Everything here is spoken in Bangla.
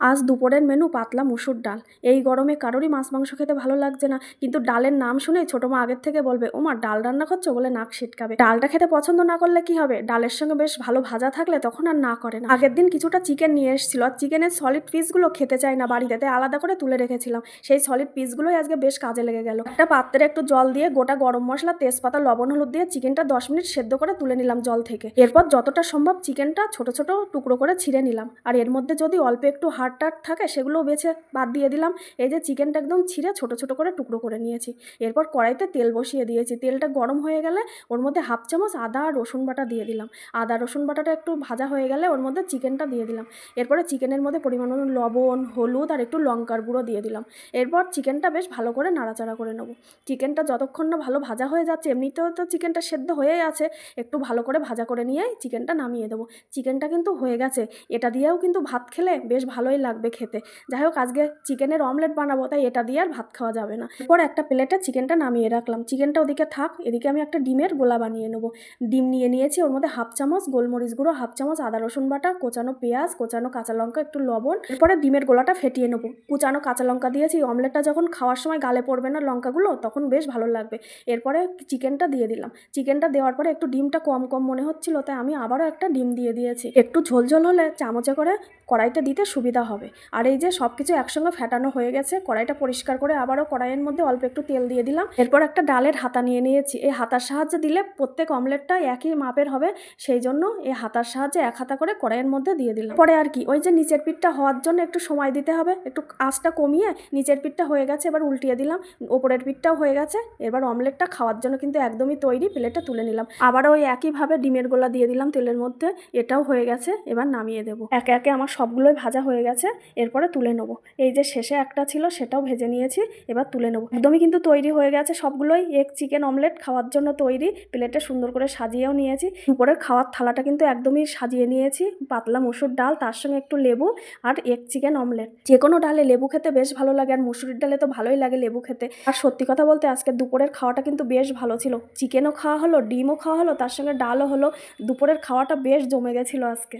আজ দুপুরের মেনু পাতলা মুসুর ডাল। এই গরমে কারোরই মাছ মাংস খেতে ভালো লাগছে না। কিন্তু ডালের নাম শুনেই ছোটো মা আগের থেকে বলবে ও মা ডাল রান্না করছ বলে নাক ছিটকাবে। ডালটা খেতে পছন্দ না করলে কি হবে? ডালের সঙ্গে বেশ ভালো ভাজা থাকলে তখন আর না করে না। আগের দিন কিছুটা চিকেন নিয়ে এসেছিল। আর চিকেনের সলিড পিসগুলো খেতে চাই না বাড়িতে, তাই আলাদা করে তুলে রেখেছিলাম। সেই সলিড পিসগুলোই আজকে বেশ কাজে লেগে গেল। একটা পাত্রে একটু জল দিয়ে গোটা গরম মশলা, তেজপাতা, লবণ, হলুদ দিয়ে চিকেনটা দশ মিনিট সেদ্ধ করে তুলে নিলাম জল থেকে। এরপর যতটা সম্ভব চিকেনটা ছোট ছোট টুকরো করে ছিঁড়ে নিলাম। আর এর মধ্যে যদি অল্প একটু হাড় টাড় থাকে সেগুলোও বেছে বাদ দিয়ে দিলাম। এই যে চিকেনটা একদম ছিঁড়ে ছোট ছোট করে টুকরো করে নিয়েছি। এরপর কড়াইতে তেল বসিয়ে দিয়েছি। তেলটা গরম হয়ে গেলে ওর মধ্যে হাফ চামচ আদা আর রসুন বাটা দিয়ে দিলাম। আদা রসুন বাটাটা একটু ভাজা হয়ে গেলে ওর মধ্যে চিকেনটা দিয়ে দিলাম। এরপরে চিকেনের মধ্যে পরিমাণ মতো লবণ, হলুদ আর একটু লঙ্কার গুঁড়ো দিয়ে দিলাম। এরপর চিকেনটা বেশ ভালো করে নাড়াচাড়া করে নেব। চিকেনটা যতক্ষণ না ভালো ভাজা হয়ে যাচ্ছে, এমনিতেও তো চিকেনটা সেদ্ধ হয়েই আছে, একটু ভালো করে ভাজা করে নিয়ে চিকেনটা নামিয়ে দেবো। চিকেনটা কিন্তু হয়ে গেছে। এটা দিয়েও কিন্তু ভাত খেলে বেশ ভালোই লাগবে খেতে। যাই হোক, আজকে চিকেনের অমলেট বানাবো, তাই এটা দিয়ে আর ভাত খাওয়া যাবে না। এরপর একটা প্লেটে চিকেনটা নামিয়ে রাখলাম। চিকেনটা ওদিকে থাক, এদিকে আমি একটা ডিমের গোলা বানিয়ে নেব। ডিম নিয়ে নিয়েছি, ওর মধ্যে হাফ চামচ গোলমরিচ গুঁড়ো, হাফ চামচ আদা রসুন বাটা, কোচানো পেঁয়াজ, কোচানো কাঁচা লঙ্কা, একটু লবণ। এরপরে ডিমের গোলাটা ফেটিয়ে নেব। কুচানো কাঁচা লঙ্কা দিয়েছি অমলেটটা যখন খাওয়ার সময় গালে পড়বে না লঙ্কাগুলো, তখন বেশ ভালো লাগবে। এরপরে চিকেনটা দিয়ে দিলাম। চিকেনটা দেওয়ার পরে একটু ডিমটা কম কম মনে হচ্ছিল, তাই আমি আবারও একটা ডিম দিয়ে দিয়েছি। একটু ঝোল ঝোল হলে চামচে করে কড়াইতে দিতে সুবিধা হবে। আর এই যে সব কিছু একসঙ্গে ফেটানো হয়ে গেছে, কড়াইটা পরিষ্কার করে আবারও কড়াইয়ের মধ্যে অল্প একটু তেল দিয়ে দিলাম। এরপর একটা ডালের হাতা নিয়ে নিয়েছি। এই হাতার সাহায্যে দিলে প্রত্যেক অমলেটটা একই মাপের হবে, সেই জন্য এই হাতার সাহায্যে এক হাতা করে কড়াইয়ের মধ্যে দিয়ে দিলাম। পরে আর কি, ওই যে নিচের পিঠটা হওয়ার জন্য একটু সময় দিতে হবে, একটু আঁচটা কমিয়ে নিচের পিঠটা হয়ে গেছে, এবার উল্টিয়ে দিলাম। ওপরের পিঠটাও হয়ে গেছে, এবার অমলেটটা খাওয়ার জন্য কিন্তু একদমই তৈরি প্লেটটা তুলে নিলাম। আবার ওই একইভাবে ডিমের গোলা দিয়ে দিলাম তেলের মধ্যে, এটাও হয়ে গেছে, এবার নামিয়ে দেবো। একে একে আমার সবগুলোই ভাজা হয়ে গেছে, এরপরে তুলে নেব। এই যে শেষে একটা ছিল, সেটাও ভেজে নিয়েছি, এবার তুলে নেব। একদমই কিন্তু তৈরি হয়ে গেছে, সবগুলোই এক চিকেন অমলেট খাওয়ার জন্য তৈরি। প্লেটে সুন্দর করে সাজিয়েও নিয়েছি। দুপুরের খাওয়ার থালাটা কিন্তু একদমই সাজিয়ে নিয়েছি, পাতলা মুসুর ডাল, তার সঙ্গে একটু লেবু আর এক চিকেন অমলেট যে কোনো ডালে লেবু খেতে বেশ ভালো লাগে, আর মুসুরির ডালে তো ভালোই লাগে লেবু খেতে। আর সত্যি কথা বলতে আজকে দুপুরের খাওয়াটা কিন্তু বেশ ভালো ছিল। চিকেনও খাওয়া হলো, ডিমও খাওয়া হলো, তার সঙ্গে ডালও হলো, দুপুরের খাওয়াটা বেশ জমে গেছিল আজকে।